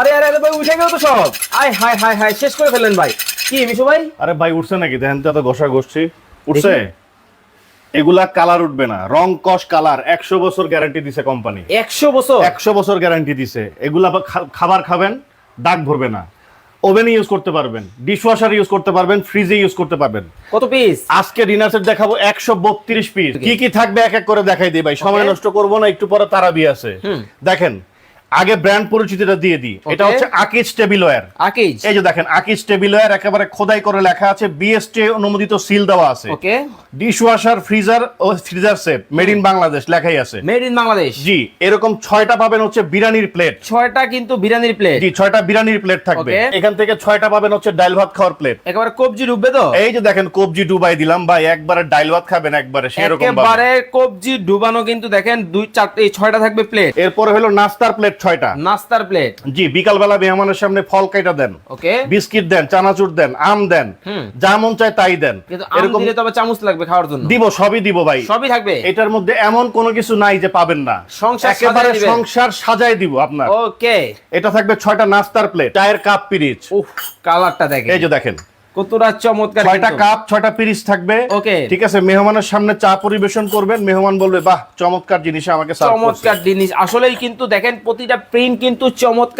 আরে আরে আরে ভাই উঠে গেল তো সব। আয় হায় হায় হায় শেষ করে ফেললেন ভাই। কি মিশু ভাই? আরে ভাই উঠছে নাকি? দেখেন তো এত ঘষা ঘষছি। উঠছে? এগুলা কালার উঠবে না। রং কস কালার। একশো বছর গ্যারান্টি দিছে কোম্পানি একশো বছর? একশো বছর গ্যারান্টি দিছে। এগুলা খাবার খাবেন দাগ ভরবে না। ওভেনে ইউজ করতে পারবেন ডিশওয়াশার ইউজ করতে পারবেন ফ্রিজে ইউজ করতে পারবেন। কত পিস আজকে ডিনার সেট দেখাবো একশো বত্রিশ পিস কি কি থাকবে এক এক করে দেখাই দিই ভাই। সময় নষ্ট করব না একটু পরে তারাবি আছে। দেখেন আগে ব্র্যান্ড পরিচিতিটা দিয়ে দিই। এটা হচ্ছে আকিজ টেবিলওয়্যার আকিজ এই যে দেখেন আকিজ টেবিলওয়্যার একেবারে খোদাই করে লেখা আছে বিএসটি অনুমোদিত সিল দেওয়া আছে। Okay dishwasher freezer O freezer set made in Bangladesh লেখাই আছে। মেড ইন বাংলাদেশ জি এরকম ছয়টা পাবেন হচ্ছে বিরিয়ানির প্লেট ছয়টা কিন্তু বিরিয়ানির প্লেট জি ছয়টা বিরিয়ানির প্লেট থাকবে। এখান থেকে ছয়টা পাবেন হচ্ছে ডাইল ভাত খাওয়ার প্লেট একেবারে কবজি ডুববে তো? এই যে দেখেন কবজি ডুবাই দিলাম ভাই একবারে ডাইল ভাত খাবেন একবারে সেরকম। একেবারে কবজি ডুবানো কিন্তু দেখেন দুই চারটে এই ছয়টা থাকবে প্লেট এরপরে হলো নাস্তার প্লেট ছয়টা। নাস্তার প্লেট। জি বিকালবেলা মেহমানের সামনে ফল কাইটা দেন। ওকে। বিস্কিট দেন চানাচুর দেন আম দেন। যা মন চায় তাই দেন। এরকম দিলে তবে চামচ লাগবে খাওয়ার জন্য। দিব সবই দিব ভাই। সবই থাকবে? এটার মধ্যে এমন কোনো কিছু নাই যে পাবেন না। সংসার একেবারে সংসার সাজাই দিব আপনার। ওকে। এটা থাকবে ছয়টা নাস্তার প্লেট চায়ের কাপ পিরিচ। উফ কালারটা দেখেন। এই যে দেখেন। কতটা চমৎকার ছয়টা কাপ ছয়টা পিরিস থাকবে। ওকে। ঠিক আছে মেহমানের সামনে চা পরিবেশন করবেন। মেহমান বলবে বাহ চমৎকার জিনিস আমাকে চমৎকার জিনিস। আসলেই কিন্তু দেখেন প্রতিটা প্রিন্ট কিন্তু চমৎকার।